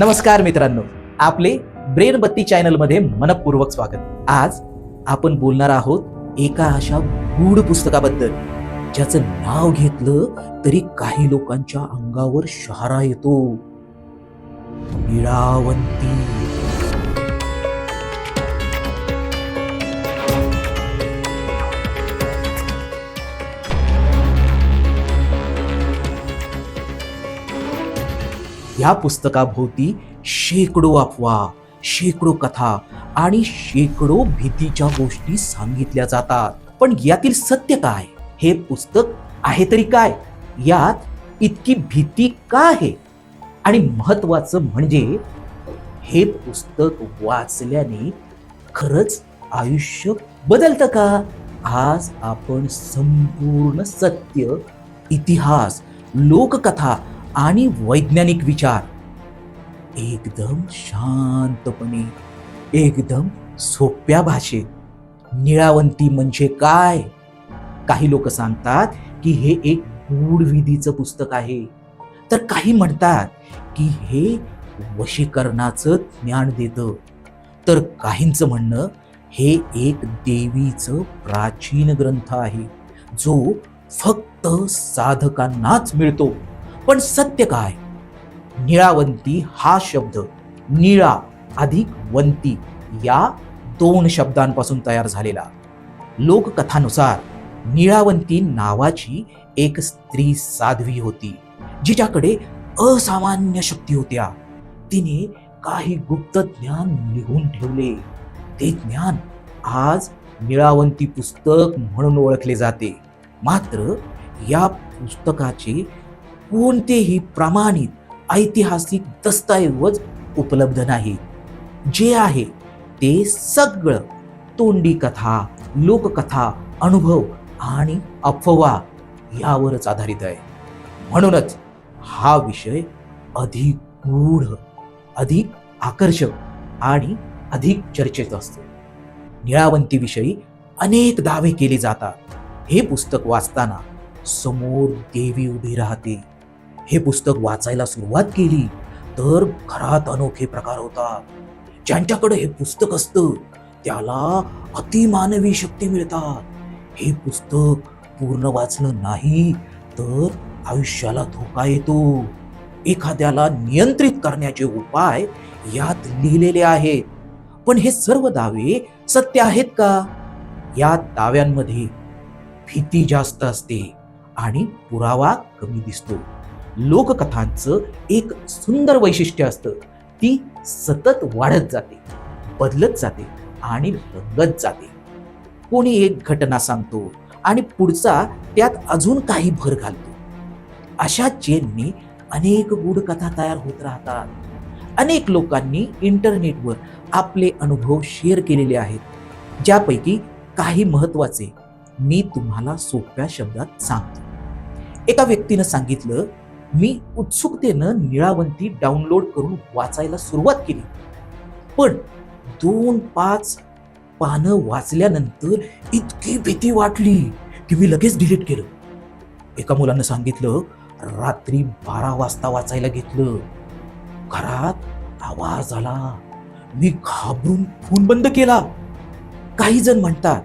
नमस्कार मित्रांनो आपले ब्रेनबत्ती चॅनलमध्ये मनपूर्वक स्वागत. आज आपण बोलणार आहोत एका अशा गूढ पुस्तकाबद्दल ज्याचं नाव घेतलं तरी काही लोकांच्या अंगावर शहारा येतो. निळावंती ह्या पुस्तकाभोवती शेकडो अफवा शेकडो कथा आणि शेकडो भीतीच्या गोष्टी सांगितल्या जातात. पण यातील सत्य काय? हे पुस्तक आहे तरी काय? यात इतकी भीती का आहे? आणि महत्वाचं म्हणजे हे पुस्तक वाचल्याने खरंच आयुष्य बदलतं का? आज आपण संपूर्ण सत्य इतिहास लोककथा आणि वैज्ञानिक विचार. एकदम शांतपणे एकदम सोप्या भाषेत. निळावंती म्हणजे काय? काही लोक सांगतात की हे एक गूढविधीचं पुस्तक आहे. तर काही म्हणतात की हे वशीकरणाचं ज्ञान देतं. तर काहींचं म्हणणं हे एक देवीचं प्राचीन ग्रंथ आहे जो फक्त साधकांनाच मिळतो. पण सत्य काय? निळावंती हा शब्द निळा अधिक वंती या दोन शब्दांपासून तयार झालेला. लोककथानुसार निळावंती नावाची एक स्त्री साध्वी होती जिच्याकडे असामान्य शक्ती होत्या. तिने काही गुप्त ज्ञान लिहून ठेवले. ते ज्ञान आज निळावंती पुस्तक म्हणून ओळखले जाते. मात्र या पुस्तकाचे कोणतेही प्रमाणित ऐतिहासिक दस्तऐवज उपलब्ध नाही जे आहे ते सगळं तोंडी कथा लोककथा अनुभव आणि अफवा यावरच आधारित आहे. म्हणूनच हा विषय अधिक गूढ अधिक आकर्षक आणि अधिक चर्चेत असतो. निळावंतीविषयी अनेक दावे केले जातात. हे पुस्तक वाचताना समोर देवी उभी राहते. हे पुस्तक वाचायला सुरुवात केली तर घरात अनोखे प्रकार होतात. ज्यांच्याकडे हे पुस्तक असतं त्याला अतिमानवी शक्ती मिळतात. हे पुस्तक पूर्ण वाचलं नाही तर आयुष्याला धोका येतो. एखाद्याला नियंत्रित करण्याचे उपाय यात लिहिलेले आहेत. पण हे सर्व दावे सत्य आहेत का? या दाव्यांमध्ये भीती जास्त असते आणि पुरावा कमी दिसतो. लोककथांचं एक सुंदर वैशिष्ट्य असतं. ती सतत वाढत जाते बदलत जाते आणि रंगत जाते. कोणी एक घटना सांगतो आणि पुढचा त्यात अजून काही भर घालतो. अशा चेननी अनेक गूढ कथा तयार होत राहतात. अनेक लोकांनी इंटरनेटवर आपले अनुभव शेअर केलेले आहेत ज्यापैकी काही महत्त्वाचे मी तुम्हाला सोप्या शब्दात सांगतो. एका व्यक्तीनं सांगितलं मी उत्सुकतेनं निळावंती डाउनलोड करून वाचायला सुरुवात केली. पण दोन पाच पानं वाचल्यानंतर इतकी भीती वाटली की मी लगेच डिलीट केलं. एका मुलानं सांगितलं रात्री बारा वाजता वाचायला घेतलं. घरात आवाज आला. मी घाबरून फोन बंद केला. काही जण म्हणतात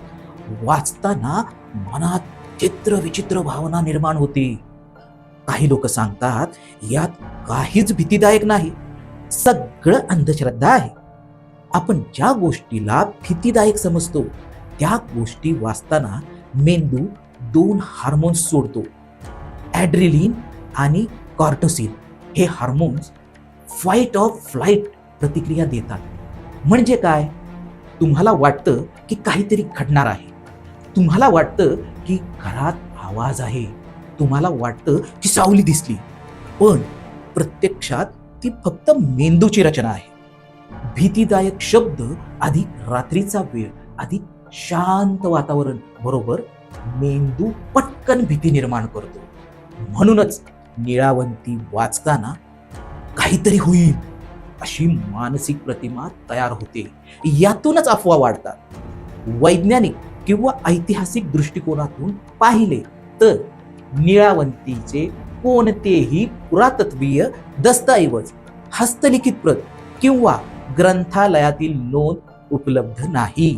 वाचताना मनात चित्र विचित्र भावना निर्माण होते. काही लोक सांगतात यात काहीच भीतीदायक नाही. सगळं अंधश्रद्धा आहे. आपण ज्या गोष्टीला भीतीदायक समजतो त्या गोष्टी वाचताना मेंदू दोन हार्मोन्स सोडतो. ॲड्रिलिन आणि कॉर्टोसिन हे हार्मोन्स फाईट ऑफ फ्लाईट प्रतिक्रिया देतात. म्हणजे काय? तुम्हाला वाटतं की काहीतरी घडणार आहे. तुम्हाला वाटतं की घरात आवाज आहे. तुम्हाला वाटतं की सावली दिसली. पण प्रत्यक्षात ती फक्त मेंदूची रचना आहे. भीतीदायक शब्द अधिक रात्रीचा वेळ अधिक शांत वातावरण बरोबर? मेंदू पटकन भीती निर्माण करतो. म्हणूनच निळावंती वाचताना काहीतरी होईल अशी मानसिक प्रतिमा तयार होते. यातूनच अफवा वाढतात. वैज्ञानिक किंवा ऐतिहासिक दृष्टिकोनातून पाहिले तर निळावंतीचे कोणतेही पुरातत्वीय दस्तऐवज हस्तलिखित प्रत किंवा ग्रंथालयातील नोंद उपलब्ध नाही.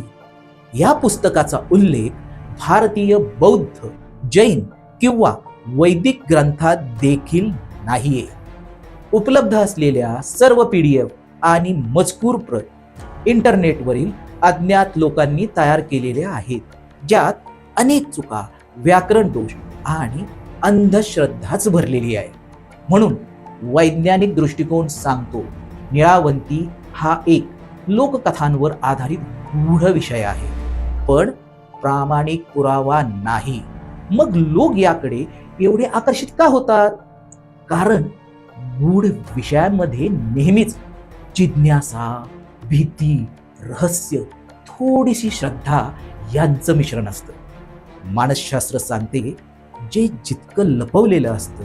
या पुस्तकाचा उल्लेख भारतीय बौद्ध जैन किंवा वैदिक ग्रंथात देखील नाहीये. उपलब्ध असलेल्या सर्व पी डी एफ आणि मजकूर प्रत इंटरनेटवरील अज्ञात लोकांनी तयार केलेल्या आहेत ज्यात अनेक चुका व्याकरण दोष आणि अंधश्रद्धाच भरलेली आहे. म्हणून वैज्ञानिक दृष्टिकोन सांगतो निळावंती हा एक लोककथांवर आधारित गूढ विषय आहे. पण प्रामाणिक पुरावा नाही. मग लोक याकडे एवढे आकर्षित का होतात? कारण गूढ विषयांमध्ये नेहमीच जिज्ञासा भीती रहस्य थोडीशी श्रद्धा यांचं मिश्रण असतं. मानसशास्त्र सांगते जे जितकं लपवलेलं असतं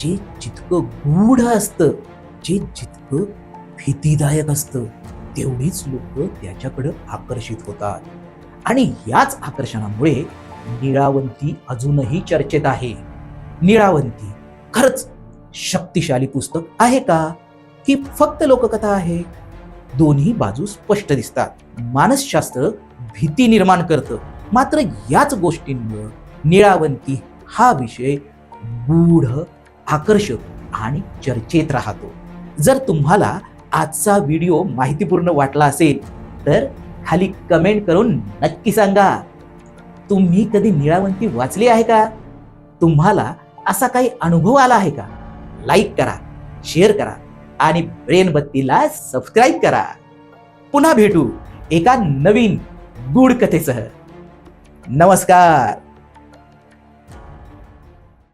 जे जितकं गूढ असतं जे जितकं भीतीदायक असतं तेवढीच लोक त्याच्याकडं आकर्षित होतात. आणि याच आकर्षणामुळे निळावंती अजूनही चर्चेत आहे. निळावंती खरंच शक्तिशाली पुस्तक आहे का? की फक्त लोककथा आहे? दोन्ही बाजू स्पष्ट दिसतात. मानसशास्त्र भीती निर्माण करतं. मात्र याच गोष्टींमुळं निळावंती हा विषय गूढ आकर्षक आणि चर्चेत राहतो. जर तुम्हाला आजचा व्हिडिओ माहितीपूर्ण वाटला असेल तर खाली कमेंट करून नक्की सांगा. तुम्ही कधी निळावंती वाचली आहे का? तुम्हाला असा काही अनुभव आला आहे का? लाईक करा शेअर करा आणि ब्रेनबत्तीला सबस्क्राईब करा. पुन्हा भेटू एका नवीन गूढ कथेसह. नमस्कार!